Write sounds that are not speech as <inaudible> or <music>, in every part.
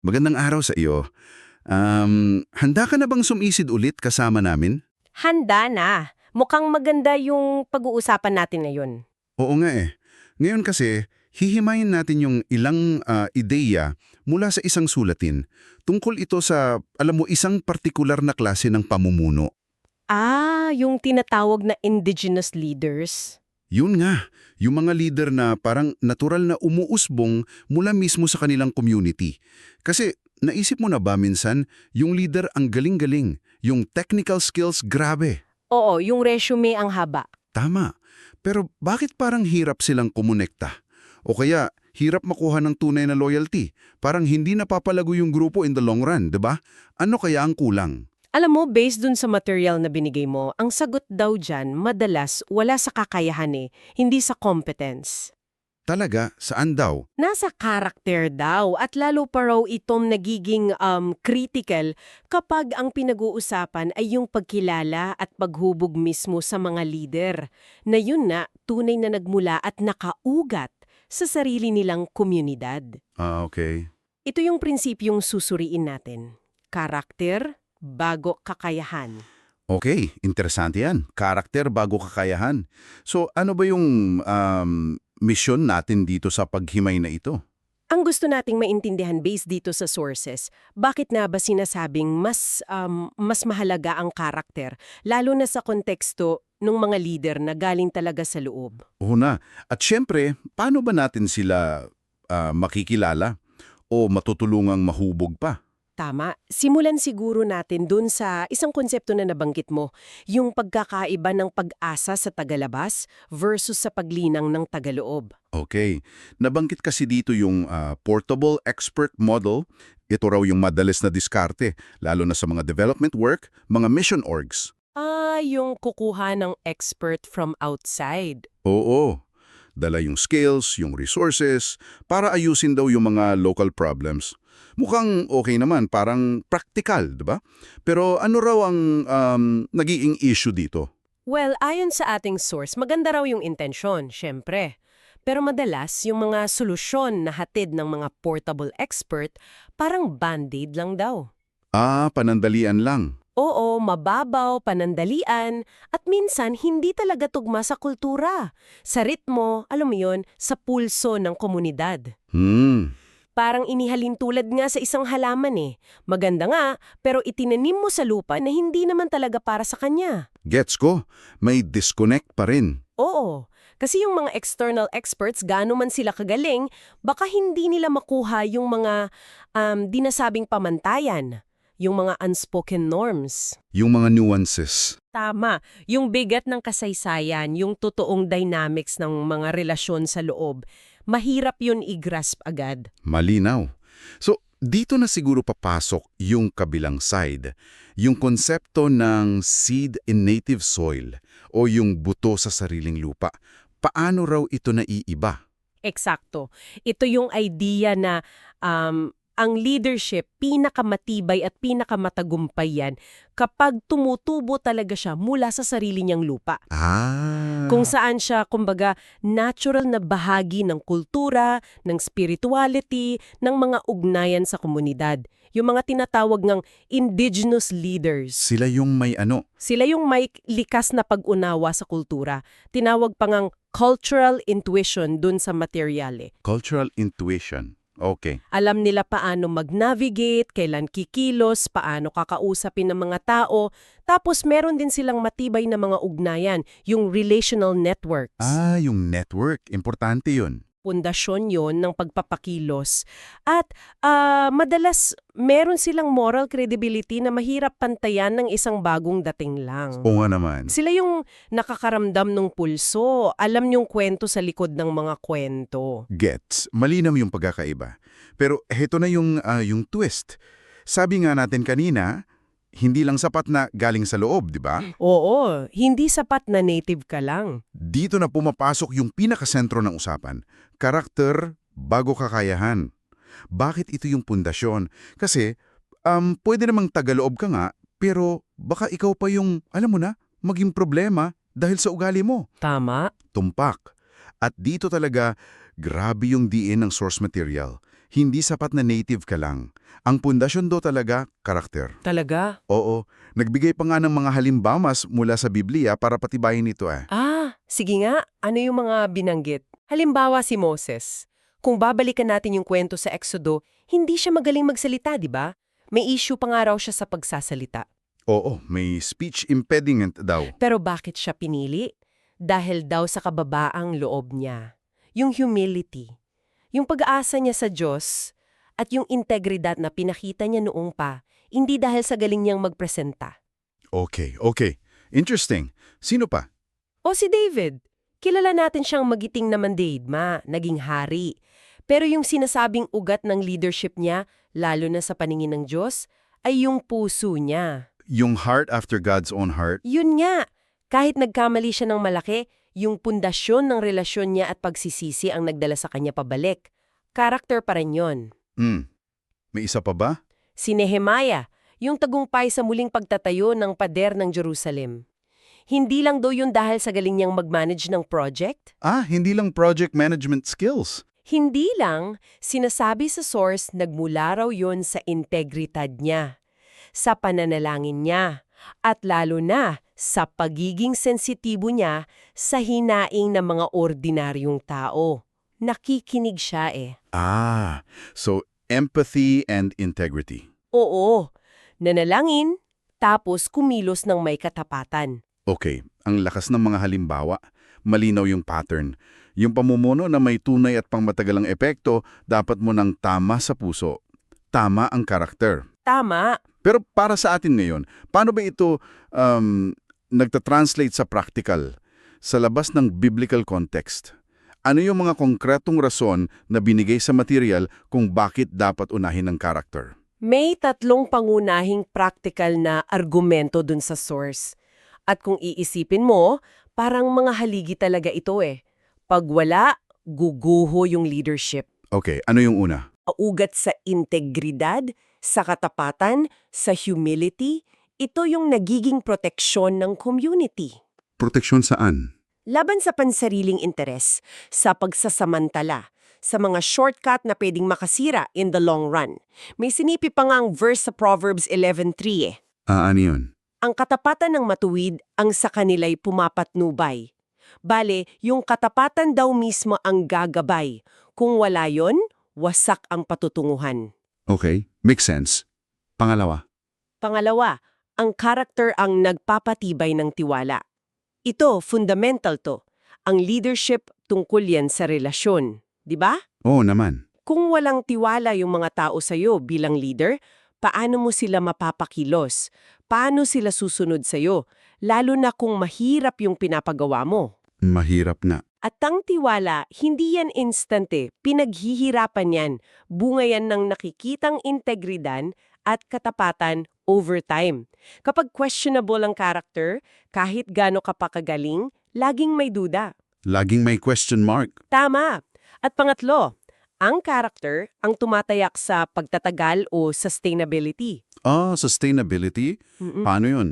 Magandang araw sa iyo. Um, handa ka na bang sumisid ulit kasama namin? Handa na. Mukhang maganda yung pag-uusapan natin ngayon. Oo nga eh. Ngayon kasi, hihimayin natin yung ilang ah, ideya mula sa isang sulatin. Tungkol ito sa, alam mo, isang partikular na klase ng pamumuno. Ah, yung tinatawag na indigenous leaders. Yun nga, yung mga leader na parang natural na umuusbong mula mismo sa kanilang community. Kasi naisip mo na ba minsan, yung leader ang galing-galing, yung technical skills grabe. Oo, yung resume ang haba. Tama. Pero bakit parang hirap silang kumonekta? O kaya, hirap makuha ng tunay na loyalty? Parang hindi napapalago yung grupo in the long run, 'di ba? Ano kaya ang kulang? Alam mo, based dun sa material na binigay mo, ang sagot daw dyan, madalas wala sa kakayahan eh, hindi sa competence. Talaga, saan daw? Nasa character daw at lalo pa raw itong nagiging um, critical kapag ang pinag-uusapan ay yung pagkilala at paghubog mismo sa mga leader na yun na tunay na nagmula at nakaugat sa sarili nilang komunidad. Ah, okay. Ito yung prinsipyong susuriin natin. Karakter bago kakayahan. Okay, interesante yan. Karakter bago kakayahan. So, ano ba yung um, mission natin dito sa paghimay na ito? Ang gusto nating maintindihan based dito sa sources, bakit na ba sinasabing mas, um, mas mahalaga ang karakter, lalo na sa konteksto ng mga leader na galing talaga sa loob? Oo na. At syempre, paano ba natin sila ah, makikilala o matutulungang mahubog pa? Tama. Simulan siguro natin dun sa isang konsepto na nabanggit mo, yung pagkakaiba ng pag-asa sa tagalabas versus sa paglinang ng tagaloob. Okay. Nabanggit kasi dito yung ah, portable expert model. Ito raw yung madalas na diskarte, lalo na sa mga development work, mga mission orgs. Ah, yung kukuha ng expert from outside. Oo. Dala yung skills, yung resources, para ayusin daw yung mga local problems. Mukhang okay naman, parang practical, di ba? Pero ano raw ang um, naging issue dito? Well, ayon sa ating source, maganda raw yung intensyon, syempre. Pero madalas, yung mga solusyon na hatid ng mga portable expert, parang band-aid lang daw. Ah, panandalian lang. Oo, mababaw, panandalian, at minsan hindi talaga tugma sa kultura. Sa ritmo, alam mo yun, sa pulso ng komunidad. Hmm. Parang inihalin tulad nga sa isang halaman eh. Maganda nga, pero itinanim mo sa lupa na hindi naman talaga para sa kanya. Gets ko. May disconnect pa rin. Oo. Kasi yung mga external experts, gaano man sila kagaling, baka hindi nila makuha yung mga um, dinasabing pamantayan, yung mga unspoken norms. Yung mga nuances. Tama. Yung bigat ng kasaysayan, yung totoong dynamics ng mga relasyon sa loob, mahirap yun i-grasp agad. Malinaw. So, dito na siguro papasok yung kabilang side, yung konsepto ng seed in native soil o yung buto sa sariling lupa. Paano raw ito naiiba? Eksakto. Ito yung idea na um, ang leadership, pinakamatibay at pinakamatagumpay yan kapag tumutubo talaga siya mula sa sarili niyang lupa. Ah. Kung saan siya, kumbaga, natural na bahagi ng kultura, ng spirituality, ng mga ugnayan sa komunidad. Yung mga tinatawag ng indigenous leaders. Sila yung may ano, Sila yung may likas na pag-unawa sa kultura. Tinawag pa ngang cultural intuition dun sa materyale. cultural intuition. Okay. Alam nila paano mag-navigate, kailan kikilos, paano kakausapin ng mga tao. Tapos meron din silang matibay na mga ugnayan, yung relational networks. Ah, yung network. Importante yun. Pundasyon yon ng pagpapakilos. At ah, madalas meron silang moral credibility na mahirap pantayan ng isang bagong dating lang. Oo nga naman. Sila yung nakakaramdam ng pulso, alam yung kwento sa likod ng mga kwento. Gets. Malinaw yung pagkakaiba. Pero heto na yung, ah, yung twist. Sabi nga natin kanina, hindi lang sapat na galing sa loob, di ba? Oo, hindi sapat na native ka lang. Dito na pumapasok yung pinakasentro ng usapan. Karakter bago kakayahan. Bakit ito yung pundasyon? Kasi, um, pwede namang tagaloob ka nga, pero baka ikaw pa yung, alam mo na, maging problema dahil sa ugali mo. Tama. Tumpak. At dito talaga, grabe yung diin ng source material. Hindi sapat na native ka lang. Ang pundasyon do talaga, karakter. Talaga? Oo, nagbigay pa nga ng mga halimbawas mula sa Biblia para patibayin ito eh. Ah, sige nga. Ano yung mga binanggit? Halimbawa si Moses. Kung babalikan natin yung kwento sa Exodo, hindi siya magaling magsalita, di ba? May issue pa nga raw siya sa pagsasalita. Oo, may speech impediment daw. Pero bakit siya pinili? Dahil daw sa kababaang loob niya. Yung humility. Yung pag-aasa niya sa Diyos at yung integridad na pinakita niya noong pa, hindi dahil sa galing niyang magpresenta. Okay, okay. Interesting. Sino pa? O si David, kilala natin siyang magiting na mandaigma, naging hari. Pero yung sinasabing ugat ng leadership niya, lalo na sa paningin ng Diyos, ay yung puso niya. Yung heart after God's own heart? Yun nga, kahit nagkamali siya ng malaki, yung pundasyon ng relasyon niya at pagsisisi ang nagdala sa kanya pabalik. Karakter pa rin yun. Hmm. May isa pa ba? Si Nehemiah, yung tagumpay sa muling pagtatayo ng pader ng Jerusalem. Hindi lang daw yun dahil sa galing niyang mag-manage ng project. Ah, hindi lang project management skills. Hindi lang, sinasabi sa source nagmula raw yun sa integridad niya, sa pananalangin niya, at lalo na sa pagiging sensitibo niya sa hinaing ng mga ordinaryong tao. Nakikinig siya eh. Ah, so empathy and integrity. Oo, nanalangin, tapos kumilos ng may katapatan. Okay, ang lakas ng mga halimbawa, malinaw yung pattern. Yung pamumuno na may tunay at pangmatagalang epekto, dapat mo nang tama sa puso. Tama ang karakter. Tama, Pero para sa atin ngayon, paano ba ito um, nagtatranslate sa practical, sa labas ng biblical context? Ano yung mga konkretong rason na binigay sa material kung bakit dapat unahin ang karakter? May tatlong pangunahing practical na argumento dun sa source. At kung iisipin mo, parang mga haligi talaga ito eh. Pag wala, guguho yung leadership. Okay, ano yung una? Augat sa integridad, sa katapatan, sa humility, ito yung nagiging proteksyon ng community. Proteksyon saan? Laban sa pansariling interes, sa pagsasamantala, sa mga shortcut na pwedeng makasira in the long run. May sinipi pa nga ang verse sa Proverbs 11.3 eh. Ah, ano yun? Ang katapatan ng matuwid ang sa kanila'y pumapatnubay. Bale, yung katapatan daw mismo ang gagabay. Kung wala yon, wasak ang patutunguhan. Okay, makes sense. Pangalawa. Pangalawa, ang karakter ang nagpapatibay ng tiwala. Ito, fundamental to. Ang leadership tungkol yan sa relasyon. Di ba? Oo naman. Kung walang tiwala yung mga tao sa'yo bilang leader, paano mo sila mapapakilos? Paano sila susunod sa'yo? Lalo na kung mahirap yung pinapagawa mo. Mahirap na. At ang tiwala, hindi yan instant eh. Pinaghihirapan yan. Bunga yan ng nakikitang integridad at katapatan over time. Kapag questionable ang character, kahit gaano ka pa kagaling, laging may duda. Laging may question mark. Tama. At pangatlo, ang character ang tumatayak sa pagtatagal o sustainability. Ah, sustainability? Mm-mm. Paano yun?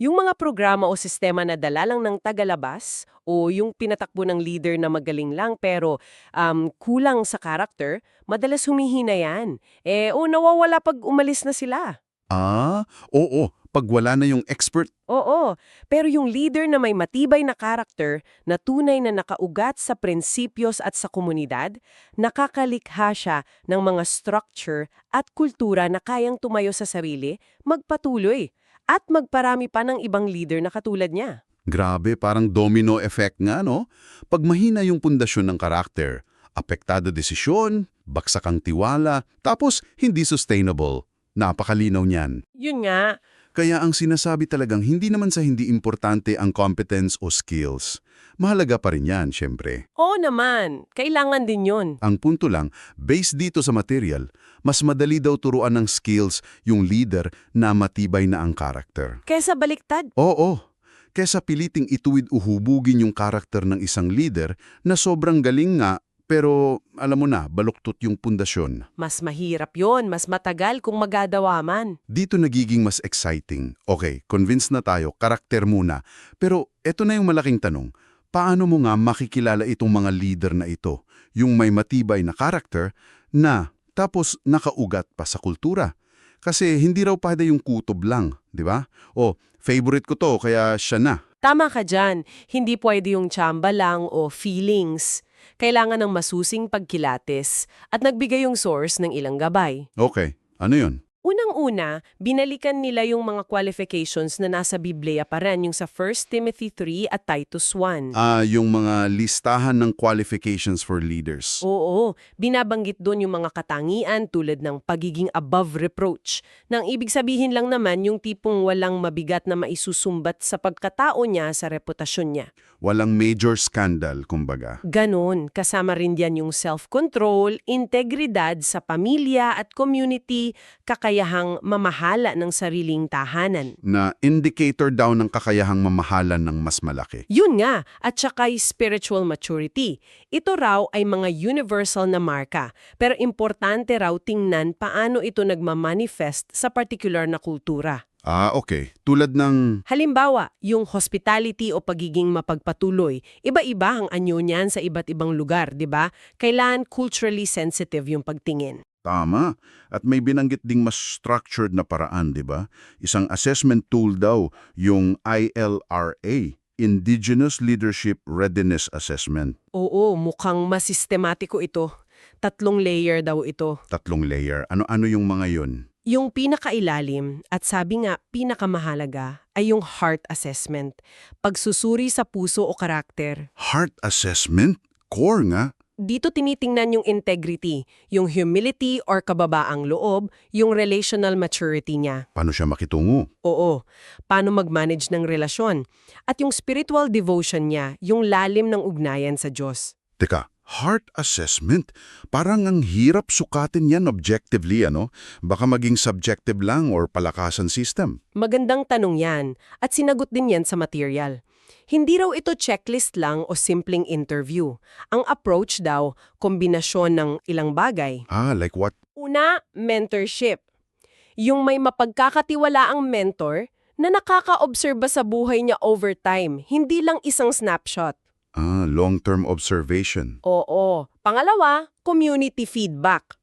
Yung mga programa o sistema na dala lang ng tagalabas o yung pinatakbo ng leader na magaling lang pero um, kulang sa character, madalas humihina yan. Eh, o nawawala pag umalis na sila. Ah, oo. Pag wala na yung expert, Oo, pero yung leader na may matibay na character na tunay na nakaugat sa prinsipyos at sa komunidad, nakakalikha siya ng mga structure at kultura na kayang tumayo sa sarili, magpatuloy, at magparami pa ng ibang leader na katulad niya. grabe, parang domino effect nga, no? Pag mahina yung pundasyon ng karakter, apektado desisyon, baksak ang tiwala, tapos hindi sustainable. Napakalinaw niyan. Yun nga, Kaya ang sinasabi talagang hindi naman sa hindi importante ang competence o skills. Mahalaga pa rin yan, syempre. oo naman, kailangan din yun. Ang punto lang, based dito sa material, mas madali daw turuan ng skills yung leader na matibay na ang karakter. Kesa baliktad, Oo, kesa piliting ituwid uhubugin yung karakter ng isang leader na sobrang galing nga pero alam mo na, baluktot yung pundasyon. mas mahirap yon, mas matagal kung magagawa man. Dito nagiging mas exciting. Okay, convinced na tayo, karakter muna. Pero eto na yung malaking tanong, paano mo nga makikilala itong mga leader na ito? Yung may matibay na karakter na Tapos nakaugat pa sa kultura. Kasi hindi raw pwede yung kutob lang, di ba? O, favorite ko to, kaya siya na. Tama ka dyan. Hindi pwede yung tsamba lang o feelings. Kailangan ng masusing pagkilates at nagbigay yung source ng ilang gabay. Okay, ano yun? Unang-una, binalikan nila yung mga qualifications na nasa Biblia pa rin, yung sa 1 Timothy 3 at Titus 1. Ah, yung mga listahan ng qualifications for leaders. Oo, binabanggit doon yung mga katangian tulad ng pagiging above reproach. Nang ibig sabihin lang naman yung tipong walang mabigat na maisusumbat sa pagkatao niya sa reputasyon niya. Walang major scandal, kumbaga. Ganon, kasama rin diyan yung self-control, integridad sa pamilya at community, kakayahang mamahala ng sariling tahanan. Na indicator daw ng kakayahang mamahalan ng mas malaki. Yun nga, at sakay spiritual maturity. Ito raw ay mga universal na marka, pero importante raw tingnan paano ito nagmamanifest sa particular na kultura. Ah, okay. Tulad ng... Halimbawa, yung hospitality o pagiging mapagpatuloy, iba-iba ang anyo niyan sa iba't ibang lugar, di ba? Kailan culturally sensitive yung pagtingin. Tama. At may binanggit ding mas structured na paraan, di ba? Isang assessment tool daw, yung ILRA, Indigenous Leadership Readiness Assessment. Oo, mukhang masistematiko ito. Tatlong layer daw ito. Tatlong layer. Ano-ano yung mga yun? Yung pinakailalim at sabi nga pinakamahalaga ay yung heart assessment. Pagsusuri sa puso o karakter. Heart assessment? Core nga. Dito tinitingnan yung integrity, yung humility or kababaang loob, yung relational maturity niya. Paano siya makitungo? Oo, paano mag-manage ng relasyon. At yung spiritual devotion niya, yung lalim ng ugnayan sa Diyos. Teka, heart assessment? Parang ang hirap sukatin yan objectively, ano? Baka maging subjective lang or palakasan system. Magandang tanong yan at sinagot din yan sa material. Hindi raw ito checklist lang o simpleng interview. Ang approach daw, kombinasyon ng ilang bagay. Ah, like what? Una, mentorship. Yung may mapagkakatiwalaang mentor na nakakaobserba sa buhay niya over time, hindi lang isang snapshot. Ah, long-term observation. Oo. Pangalawa, community feedback.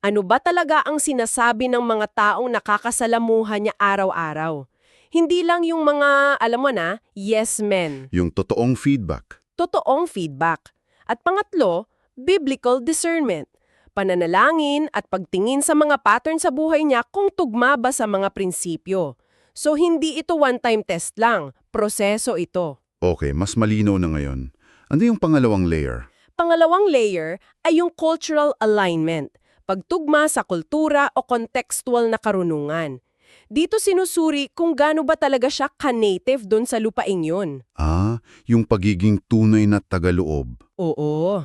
Ano ba talaga ang sinasabi ng mga taong nakakasalamuhan niya araw-araw? Hindi lang yung mga, alam mo na, yes men. Yung totoong feedback. Totoong feedback. At pangatlo, biblical discernment. Pananalangin at pagtingin sa mga pattern sa buhay niya kung tugma ba sa mga prinsipyo. So hindi ito one-time test lang, proseso ito. Okay, mas malinaw na ngayon. Ano yung pangalawang layer? Pangalawang layer ay yung cultural alignment, pagtugma sa kultura o contextual na karunungan. Dito sinusuri kung gaano ba talaga siya ka-native doon sa lupaing yun. Ah, yung pagiging tunay na tagaloob. Oo.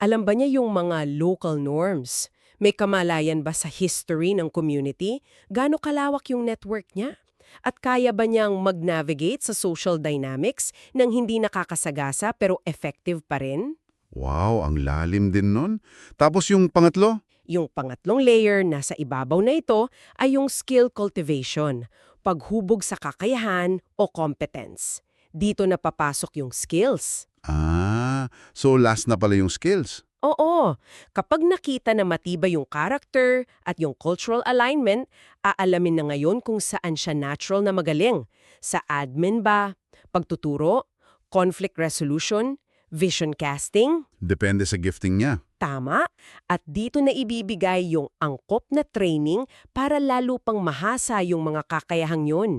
Alam ba niya yung mga local norms? May kamalayan ba sa history ng community? Gaano kalawak yung network niya? At kaya ba niyang mag-navigate sa social dynamics nang hindi nakakasagasa pero effective pa rin? Wow, ang lalim din nun. Tapos yung pangatlo? Yung pangatlong layer na sa ibabaw na ito ay yung skill cultivation, paghubog sa kakayahan o competence. Dito na papasok yung skills. Ah, so last na pala yung skills. Oo, kapag nakita na matibay yung character at yung cultural alignment, aalamin na ngayon kung saan siya natural na magaling. Sa admin ba, pagtuturo, conflict resolution, vision casting, Depende sa gifting niya. Tama. At dito na ibibigay yung angkop na training para lalo pang mahasa yung mga kakayahang yun.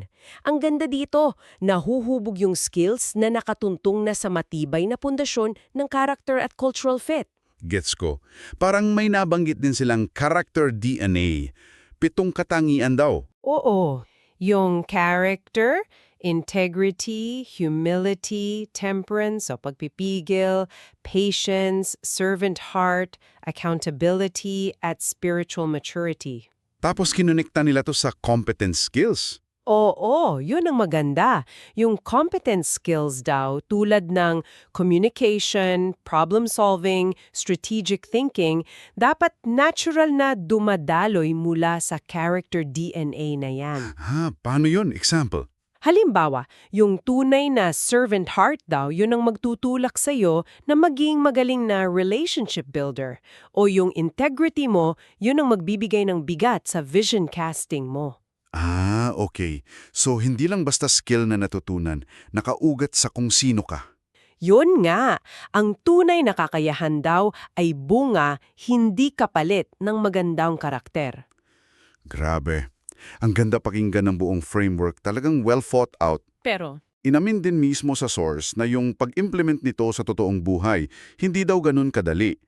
Ang ganda dito, nahuhubog yung skills na nakatuntong na sa matibay na pundasyon ng character at cultural fit. Gets ko. Parang may nabanggit din silang character DNA. Pitong katangian daw. Oo. Yung character, integrity, humility, temperance o pagpipigil, patience, servant heart, accountability, at spiritual maturity. Tapos kinonekta nila to sa competence skills. Oo, yun ang maganda. Yung competence skills daw tulad ng communication, problem solving, strategic thinking, dapat natural na dumadaloy mula sa character DNA na yan. Ha, paano yun? Example. Halimbawa, yung tunay na servant heart daw, yun ang magtutulak sa'yo na maging magaling na relationship builder. O yung integrity mo, yun ang magbibigay ng bigat sa vision casting mo. Ah, okay. So, hindi lang basta skill na natutunan, nakaugat sa kung sino ka. Yun nga, ang tunay na kakayahan daw ay bunga, hindi kapalit ng magandang karakter. Grabe. Ang ganda pakinggan ng buong framework, talagang well thought out. Pero, Inamin din mismo sa source na yung pag-implement nito sa totoong buhay, hindi daw ganun kadali.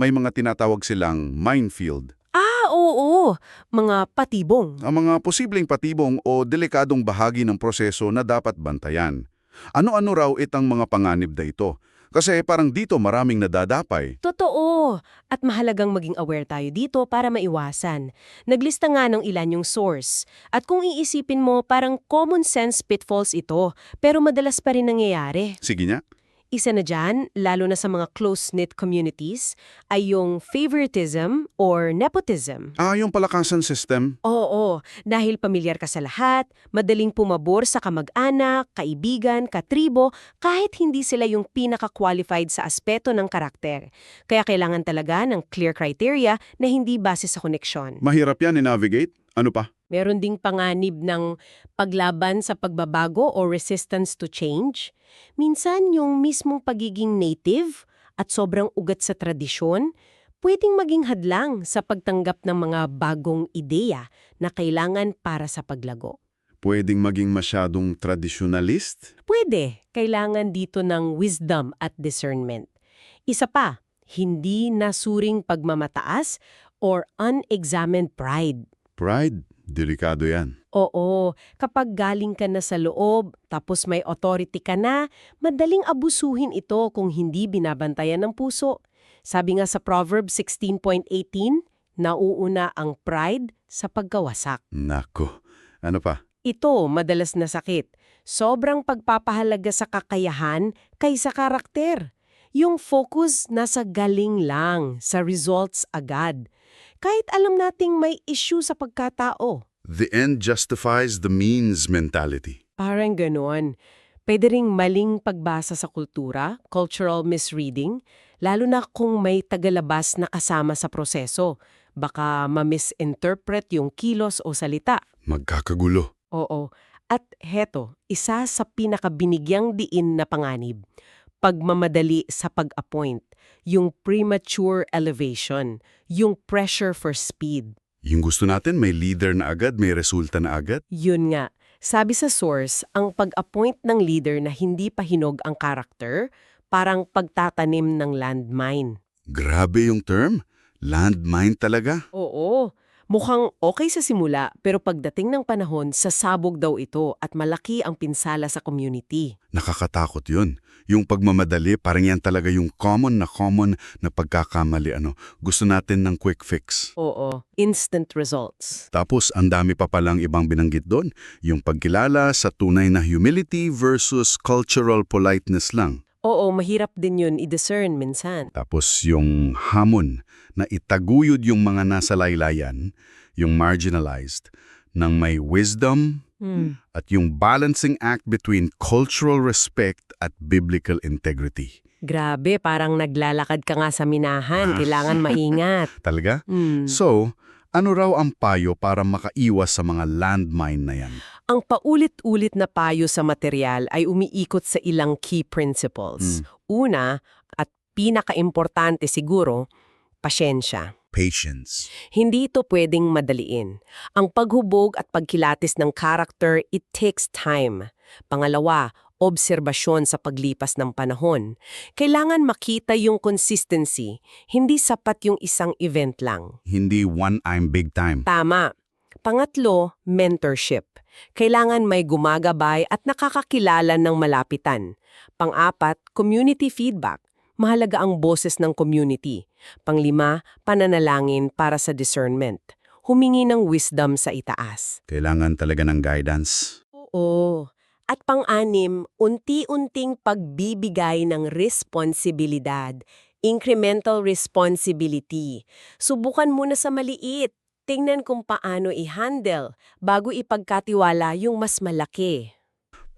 May mga tinatawag silang minefield, ah oo, mga patibong. ang mga posibleng patibong o delikadong bahagi ng proseso na dapat bantayan. Ano-ano raw itang mga panganib na ito? Kasi parang dito maraming nadadapay. Totoo. At mahalagang maging aware tayo dito para maiwasan. Naglista nga ng ilan yung source. At kung iisipin mo, parang common sense pitfalls ito, pero madalas pa rin nangyayari. Sige niya. Isa na dyan, lalo na sa mga close-knit communities, ay yung favoritism or nepotism. Ah, yung palakasan system. Oo, dahil pamilyar ka sa lahat, madaling pumabor sa kamag-anak, kaibigan, katribo, kahit hindi sila yung pinaka-qualified sa aspeto ng karakter. Kaya kailangan talaga ng clear criteria na hindi base sa koneksyon. Mahirap yan i-navigate. Ano pa? Meron ding panganib ng paglaban sa pagbabago o resistance to change. Minsan yung mismong pagiging native at sobrang ugat sa tradisyon, pwedeng maging hadlang sa pagtanggap ng mga bagong ideya na kailangan para sa paglago. Pwedeng maging masyadong traditionalist? Pwede, kailangan dito ng wisdom at discernment. Isa pa, hindi nasuring pagmamataas or unexamined pride. Pride? Delikado yan. Oo, kapag galing ka na sa loob, tapos may authority ka na, madaling abusuhin ito kung hindi binabantayan ng puso. Sabi nga sa Proverbs 16.18, nauuna ang pride sa pagkawasak. Nako. Ano pa? Ito madalas na sakit. Sobrang pagpapahalaga sa kakayahan kaysa karakter. Yung focus nasa galing lang, sa results agad. Kahit alam nating may issue sa pagkatao. The end justifies the means mentality. Parang ganon. Pwede ring maling pagbasa sa kultura, cultural misreading, lalo na kung may tagalabas na kasama sa proseso. Baka ma-misinterpret yung kilos o salita. Magkakagulo. Oo. At heto, isa sa pinakabinigyang diin na panganib, pagmamadali sa pag-appoint, yung premature elevation, yung pressure for speed. Yung gusto natin may leader na agad, may resulta na agad. Yun nga, sabi sa source, ang pag-appoint ng leader na hindi pa hinog ang karakter, parang pagtatanim ng landmine. Grabe yung term. Landmine talaga. Oo, mukhang okay sa simula, pero pagdating ng panahon, sasabog daw ito at malaki ang pinsala sa community. Nakakatakot yun. Yung pagmamadali, parang yan talaga yung common na common na pagkakamali. Ano, gusto natin ng quick fix. Oo, instant results. Tapos, ang dami pa palang ibang binanggit doon. Yung pagkilala sa tunay na humility versus cultural politeness lang. Oo, mahirap din yun i-discern minsan. Tapos yung hamon na itaguyod yung mga nasa laylayan, yung marginalized, ng may wisdom Hmm. at yung balancing act between cultural respect at biblical integrity. Grabe, parang naglalakad ka nga sa minahan. Kailangan maingat. <laughs> Talaga? Hmm. So, ano raw ang payo para makaiwas sa mga landmine na yan? Ang paulit-ulit na payo sa material ay umiikot sa ilang key principles. Una, at pinaka-importante siguro, pasyensya. Patience. Hindi ito pwedeng madaliin. Ang paghubog at pagkilatis ng character, it takes time. Pangalawa, obserbasyon sa paglipas ng panahon. Kailangan makita yung consistency, hindi sapat yung isang event lang. Hindi one I'm big time. Tama. Pangatlo, mentorship. Kailangan may gumagabay at nakakakilala ng malapitan. Pang-apat, community feedback. Mahalaga ang boses ng community. Panglima, pananalangin para sa discernment. Humingi ng wisdom sa itaas. Kailangan talaga ng guidance. Oo. At pang-anim, unti-unting pagbibigay ng responsibilidad. Incremental responsibility. Subukan muna sa maliit. Tingnan kung paano i-handle bago ipagkatiwala yung mas malaki.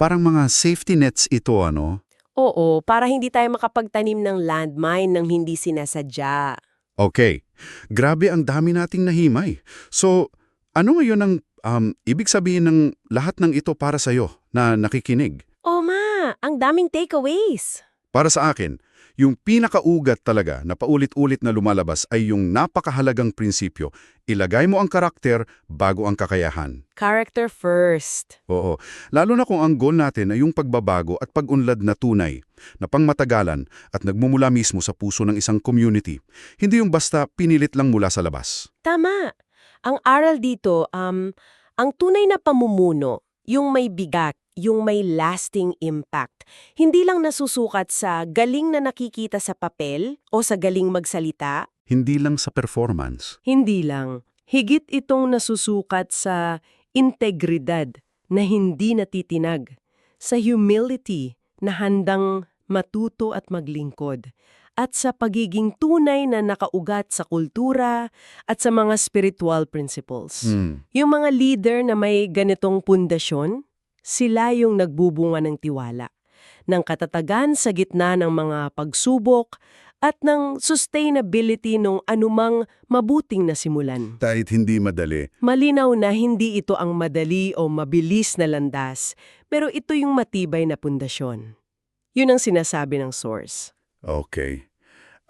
Parang mga safety nets ito, ano? Oo, para hindi tayo makapagtanim ng landmine ng hindi sinasadya. Okay. Grabe ang dami nating nahimay. So, ano ngayon ang um, ibig sabihin ng lahat ng ito para sa'yo na nakikinig? Oh ma, ang daming takeaways. Para sa akin, yung pinakaugat talaga na paulit-ulit na lumalabas ay yung napakahalagang prinsipyo. Ilagay mo ang karakter bago ang kakayahan. Character first. Oo. Lalo na kung ang goal natin ay yung pagbabago at pag-unlad na tunay, na pangmatagalan at nagmumula mismo sa puso ng isang community. Hindi yung basta pinilit lang mula sa labas. Tama. Ang aral dito, um, ang tunay na pamumuno, yung may bigat, yung may lasting impact, hindi lang nasusukat sa galing na nakikita sa papel o sa galing magsalita, Hindi lang sa performance. Hindi lang. Higit itong nasusukat sa integridad na hindi natitinag, sa humility na handang matuto at maglingkod, at sa pagiging tunay na nakaugat sa kultura at sa mga spiritual principles. Hmm. Yung mga leader na may ganitong pundasyon, sila yung nagbubunga ng tiwala, ng katatagan sa gitna ng mga pagsubok at ng sustainability ng anumang mabuting na simulan. Kahit hindi madali. Malinaw na hindi ito ang madali o mabilis na landas, pero ito yung matibay na pundasyon. Yun ang sinasabi ng source. Okay.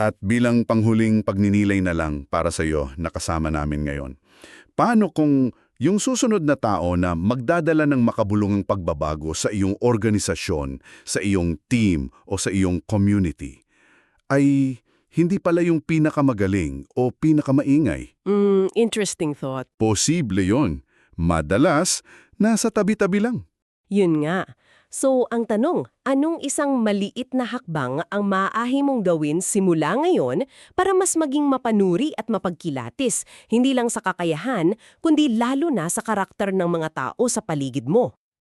At bilang panghuling pagninilay na lang para sa iyo na kasama namin ngayon. Paano kung yung susunod na tao na magdadala ng makabulungang pagbabago sa iyong organisasyon, sa iyong team o sa iyong community ay hindi pala yung pinakamagaling o pinakamaingay? Mm, interesting thought. Posible yon. Madalas, nasa tabi-tabi lang. Yun nga. So, ang tanong, anong isang maliit na hakbang ang maaari mong gawin simula ngayon para mas maging mapanuri at mapagkilatis, hindi lang sa kakayahan, kundi lalo na sa karakter ng mga tao sa paligid mo?